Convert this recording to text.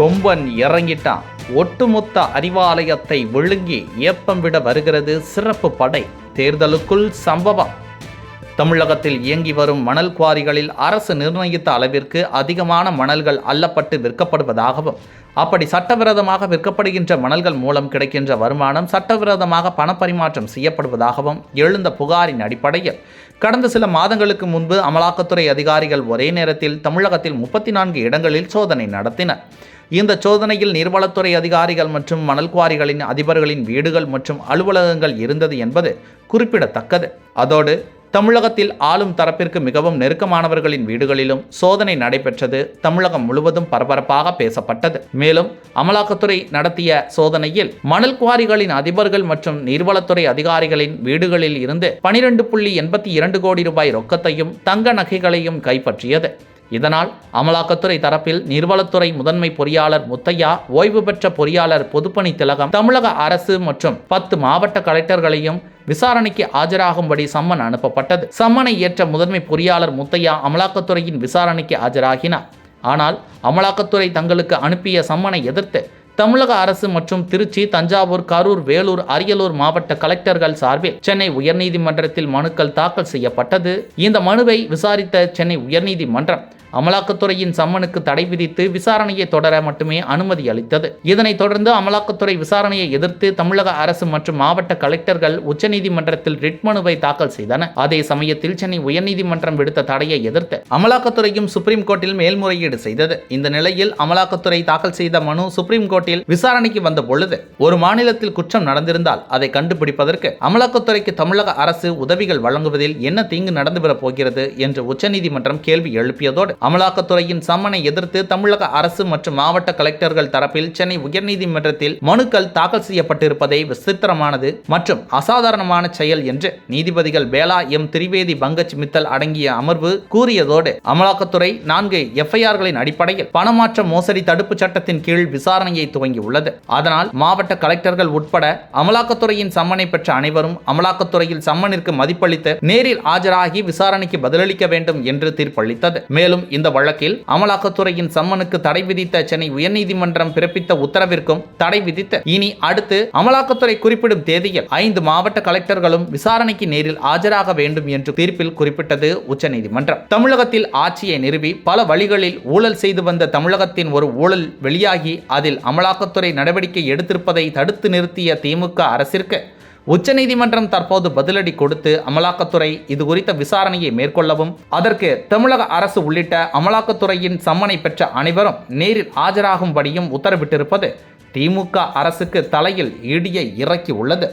கொம்பன் இறங்கிட்டான். ஒட்டுமொத்த அறிவாலயத்தை விழுங்கி ஏப்பம் விட வருகிறது சிறப்பு படை. தேர்தலுக்குள் சம்பவம். தமிழகத்தில் இயங்கி வரும் மணல் குவாரிகளில் அரசு நிர்ணயித்த அளவிற்கு அதிகமான மணல்கள் அள்ளப்பட்டு விற்கப்படுவதாகவும் அப்படி சட்டவிரோதமாக விற்கப்படுகின்ற மணல்கள் மூலம் கிடைக்கின்ற வருமானம் சட்டவிரோதமாக பணப்பரிமாற்றம் செய்யப்படுவதாகவும் எழுந்த புகாரின் அடிப்படையில் கடந்த சில மாதங்களுக்கு முன்பு அமலாக்கத்துறை அதிகாரிகள் ஒரே நேரத்தில் தமிழகத்தில் முப்பத்தி நான்கு இடங்களில் சோதனை நடத்தினர். இந்த சோதனையில் நீர்வளத்துறை அதிகாரிகள் மற்றும் மணல் குவாரிகளின் அதிபர்களின் வீடுகள் மற்றும் அலுவலகங்கள் இருந்தது என்பது குறிப்பிடத்தக்கது. அதோடு தமிழகத்தில் ஆளும் தரப்பிற்கு மிகவும் நெருக்கமானவர்களின் வீடுகளிலும் சோதனை நடைபெற்றது. தமிழகம் முழுவதும் பரபரப்பாக பேசப்பட்டது. மேலும் அமலாக்கத்துறை நடத்திய சோதனையில் மணல் குவாரிகளின் அதிபர்கள் மற்றும் நீர்வளத்துறை அதிகாரிகளின் வீடுகளில் இருந்து பனிரெண்டு புள்ளி எண்பத்தி இரண்டு கோடி ரூபாய் ரொக்கத்தையும் தங்க நகைகளையும் கைப்பற்றியது. இதனால் அமலாக்கத்துறை தரப்பில் நீர்வளத்துறை முதன்மை பொறியாளர் முத்தையா ஓய்வு பெற்ற பொறியாளர் பொதுப்பணி திலகம் தமிழக அரசு மற்றும் பத்து மாவட்ட கலெக்டர்களையும் விசாரணைக்கு ஆஜராகும்படி சம்மன் அனுப்பப்பட்டது. சம்மனை ஏற்ற முதன்மை பொறியாளர் முத்தையா அமலாக்கத்துறையின் விசாரணைக்கு ஆஜராகினார். ஆனால் அமலாக்கத்துறை தங்களுக்கு அனுப்பிய சம்மனை எதிர்த்து தமிழக அரசு மற்றும் திருச்சி தஞ்சாவூர் கரூர் வேலூர் அரியலூர் மாவட்ட கலெக்டர்கள் சார்பில் சென்னை உயர்நீதிமன்றத்தில் மனுக்கள் தாக்கல் செய்யப்பட்டது. இந்த மனுவை விசாரித்த சென்னை உயர்நீதிமன்றம் அமலாக்கத்துறையின் சம்மனுக்கு தடை விதித்து விசாரணையை தொடர மட்டுமே அனுமதி அளித்தது. இதனைத் தொடர்ந்து அமலாக்கத்துறை விசாரணையை எதிர்த்து தமிழக அரசு மற்றும் மாவட்ட கலெக்டர்கள் உச்சநீதிமன்றத்தில் ரிட் மனுவை தாக்கல் செய்தனர் அதே சமயத்தில் சென்னை உயர்நீதிமன்றம் விடுத்த தடையை எதிர்த்து அமலாக்கத்துறையும் சுப்ரீம் கோர்ட்டில் மேல்முறையீடு செய்தது. இந்த நிலையில் அமலாக்கத்துறை தாக்கல் செய்த மனு சுப்ரீம் கோர்ட்டில் விசாரணைக்கு வந்த பொழுது ஒரு மாநிலத்தில் குற்றம் நடந்திருந்தால் அதை கண்டுபிடிப்பதற்கு அமலாக்கத்துறைக்கு தமிழக அரசு உதவிகள் வழங்குவதில் என்ன தீங்கு நடந்துவிடப் போகிறது என்று உச்சநீதிமன்றம் கேள்வி எழுப்பியதோடு அமலாக்கத்துறையின் சம்மனை எதிர்த்து தமிழக அரசு மற்றும் மாவட்ட கலெக்டர்கள் தரப்பில் சென்னை உயர்நீதிமன்றத்தில் மனுக்கள் தாக்கல் செய்யப்பட்டிருப்பதை விசித்திரமானது மற்றும் அசாதாரணமான செயல் என்று நீதிபதிகள் பேலா எம் திரிவேதி பங்கஜ் மித்தல் அடங்கிய அமர்வு கூறியதோடு அமலாக்கத்துறை நான்கு எஃப்ஐஆர்களின் அடிப்படையில் பணமாற்ற மோசடி தடுப்பு சட்டத்தின் கீழ் விசாரணையை துவங்கியுள்ளது. அதனால் மாவட்ட கலெக்டர்கள் உட்பட அமலாக்கத்துறையின் சம்மனை பெற்ற அனைவரும் அமலாக்கத்துறையில் சம்மனிற்கு மதிப்பளித்து நேரில் ஆஜராகி விசாரணைக்கு பதிலளிக்க வேண்டும் என்று தீர்ப்பளித்தது. மேலும் இந்த வழக்கில் அமலாக்கத்துறையின் சம்மனுக்கு தடை விதித்த சென்னை உயர்நீதிமன்றம் பிறப்பித்த உத்தரவிற்கும் தடை விதித்த இனி அடுத்து அமலாக்கத்துறை குறிப்பிடும் தேதியில் ஐந்து மாவட்ட கலெக்டர்களும் விசாரணைக்கு நேரில் ஆஜராக வேண்டும் என்று தீர்ப்பில் குறிப்பிட்டது உச்சநீதிமன்றம். தமிழகத்தில் ஆட்சியை நிறுவி பல வழிகளில் ஊழல் செய்து வந்த தமிழகத்தின் ஒரு ஊழல் வெளியாகி அதில் அமலாக்கத்துறை நடவடிக்கை எடுத்திருப்பதை தடுத்து நிறுத்திய திமுக அரசிற்கு உச்சநீதிமன்றம் தற்போது பதிலடி கொடுத்து அமலாக்கத்துறை இது குறித்த விசாரணையை மேற்கொள்ளவும் அதற்கு தமிழக அரசு உள்ளிட்ட அமலாக்கத்துறையின் சம்மனை பெற்ற அனைவரும் நேரில் ஆஜராகும்படியும் உத்தரவிட்டிருப்பது திமுக அரசுக்கு தலையில் இடியை இறக்கி உள்ளது